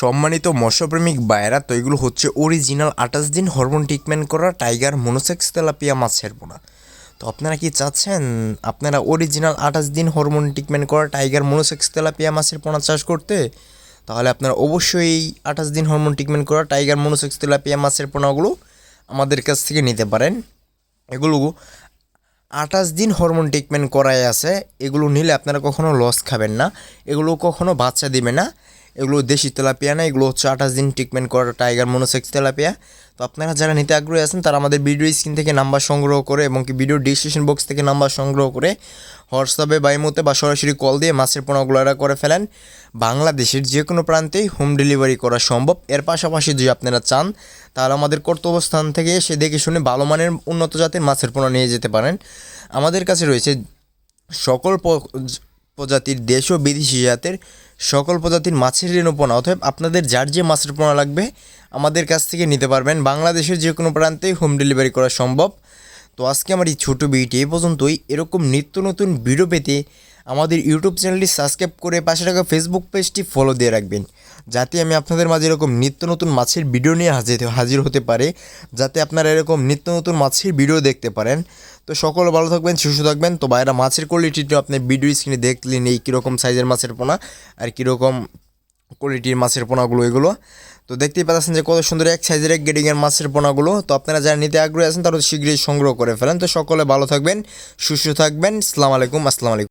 সম্মানিত মৎস্যপ্রেমিক বায়রা তো এগুলো হচ্ছে অরিজিনাল আঠাশ দিন হরমোন ট্রিটমেন্ট করা টাইগার মনোসেক্স তেলাপিয়া মাছের পোনা তো আপনারা কি চাচ্ছেন, আপনারা অরিজিনাল আঠাশ দিন হরমোন ট্রিটমেন্ট করা টাইগার মনোসেক্স তেলাপিয়া মাছের পোনা চাষ করতে? তাহলে আপনারা অবশ্যই আঠাশ দিন হরমোন ট্রিটমেন্ট করা টাইগার মনোসেক্স তেলাপিয়া মাছের পোনাগুলো আমাদের কাছ থেকে নিতে পারেন। এগুলো আঠাশ দিন হরমোন ট্রিটমেন্ট করাই আছে, এগুলো নিলে আপনারা কখনো লস খাবেন না, এগুলো কখনো বাচ্চা দিবে না। এগুলো দেশি তেলাপিয়া না, এগুলো হচ্ছে আঠাশ দিন ট্রিটমেন্ট করা টাইগার মনোসেক্স তেলাপিয়া। তো আপনারা যারা নিতে আগ্রহী আছেন, তারা আমাদের ভিডিও স্ক্রিন থেকে নাম্বার সংগ্রহ করে এবং কি ভিডিও ডিসক্রিপশন বক্স থেকে নাম্বার সংগ্রহ করে হোয়াটসঅ্যাপে বাইমোতে বা সরাসরি কল দিয়ে মাছের এরা করে ফেলেন। বাংলাদেশের যে কোনো প্রান্তেই হোম ডেলিভারি করা সম্ভব। এর পাশাপাশি যদি আপনারা চান, তাহলে আমাদের কর্তব্যস্থান থেকে এসে দেখে শুনে ভালো মানের উন্নত জাতের মাছের পোনা নিয়ে যেতে পারেন। আমাদের কাছে রয়েছে সকল প্রজাতির দেশ ও বিদেশি জাতের সকল প্রজাতির মাছের ঋণপোনা অতএব আপনাদের যার যে মাছের পোনা লাগবে, আমাদের কাছ থেকে নিতে পারবেন। বাংলাদেশের যে কোনো প্রান্তেই হোম ডেলিভারি করা সম্ভব। তো আজকে আমার এই ছোটো ভিডিওটি এ পর্যন্তই। এরকম নিত্য নতুন ভিডিও পেতে আমাদের ইউটিউব চ্যানেলটি সাবস্ক্রাইব করে পাশে থাকা ফেসবুক পেজটি ফলো দিয়ে রাখবেন, যাতে আমি আপনাদের মাঝে এরকম নিত্য নতুন মাছের ভিডিও নিয়ে হাজির হাজির হতে পারে, যাতে আপনারা এরকম নিত্য নতুন মাছের ভিডিও দেখতে পারেন। তো সকলে ভালো থাকবেন, সুস্থ থাকবেন। তো বাইরা মাছের কোয়ালিটিটা আপনি ভিডিও স্ক্রিনে দেখলেন এই কীরকম সাইজের মাছের পোনা আর কীরকম কোয়ালিটির মাছের পোনাগুলো এগুলো। তো দেখতেই পাচ্ছেন যে কত সুন্দর এক সাইজের এক গেডিংয়ের মাছের পোনাগুলো। তো আপনারা যারা নিতে আগ্রহী আছেন, তারা শীঘ্রই সংগ্রহ করে ফেলেন। তো সকলে ভালো থাকবেন, সুস্থ থাকবেন। আসসালামু আলাইকুম আসসালামু আলাইকুম।